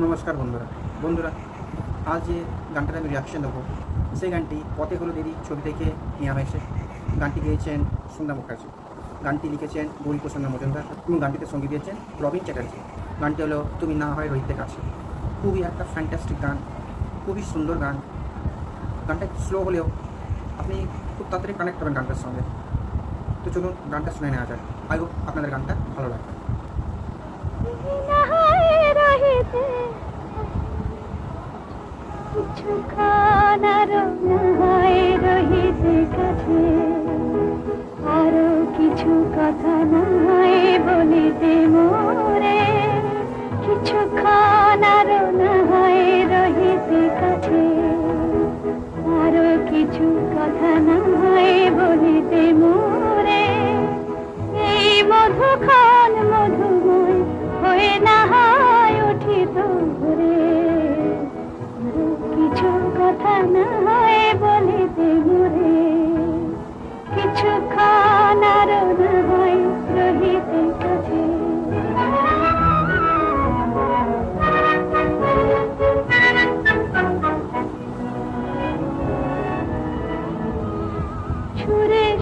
নমস্কার বন্ধুরা। বন্ধুরা, আজ যে গানটার আমি রিয়াকশন দেবো সেই গানটি পথে হলো দেরি ছবি থেকে নেওয়া হয়েছে। গানটি গেয়েছেন সন্ধ্যা মুখার্জি। গানটি লিখেছেন গৌরী প্রসন্ন মজুমদার। এবং গানটিতে সংগীত দিয়েছেন রবিন চ্যাটার্জি। গানটি হলো তুমি না হয় রোহিতের কাছে। খুবই একটা ফ্যান্টাস্টিক গান, খুবই সুন্দর গান। গানটা স্লো হলেও আপনি খুব তাড়াতাড়ি কানেক্ট হবেন গানটার সঙ্গে। তো চলুন গানটা শুনে নেওয়া যায় আই হোপ আপনাদের গানটা ভালো লাগবে। আরও নাহায় রহিতে কাছে আরও কিছু কথা নাহায় বলিতে মোরে কিছু আরও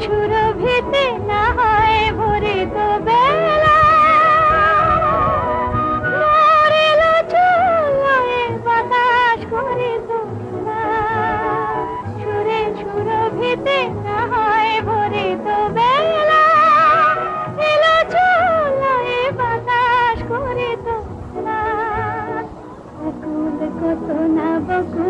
সুরে না হয় ভরে তো বেলা। মরিল চুলোয় বাতাস করে সুরে সুরভিতে না হয় ভরে তো বেলা। এলো চুলোয় বাতাস করে তোলা আকুল কত না বকুলের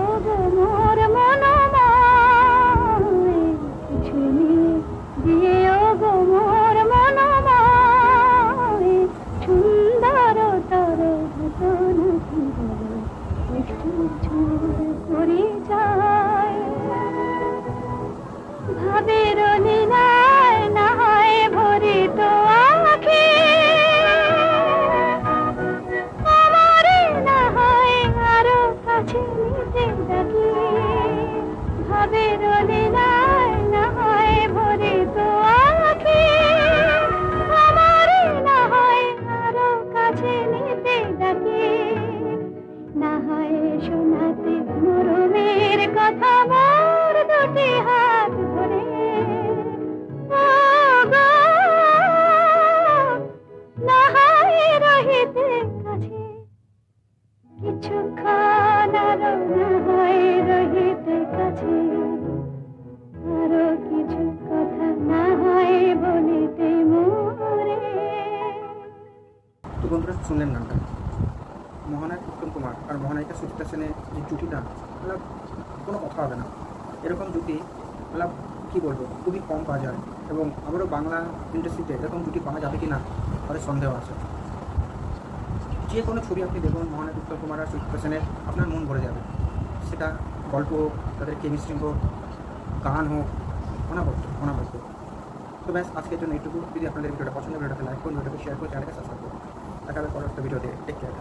কিছুক্ষণ আরও না মহানায়ক উত্তম কুমার আর মহানায়িকা সুচিত্রা সেনের যে জুটিটা মানে কোনো কথা হবে না। এরকম জুটি মানে কী বলব, খুবই কম পাওয়া যায় এবং আবারও বাংলা ইন্ডাস্ট্রিতে এরকম জুটি পাওয়া যাবে কি না তাদের সন্দেহ আছে। যে কোনো ছবি আপনি দেখুন, মহানায়ক উত্তম কুমার আর সেনের আপনার মন ভরে যাবে। সেটা গল্প হোক, তাদের কেমিস্ট্রি হোক, গান হোক অনাবদ্ধ অনাবদ্ধ তো ব্যাস, আজকের জন্য এইটুকু। যদি আপনাদের ভিডিওটা পছন্দ ভিডিওটাকে লাইক করুন, ভিডিওটাকে শেয়ার করুন চ্যানেলকে সাবস্ক্রাইব করুন। দেখা পরবর্তী ভিডিওতে টেক কেয়ার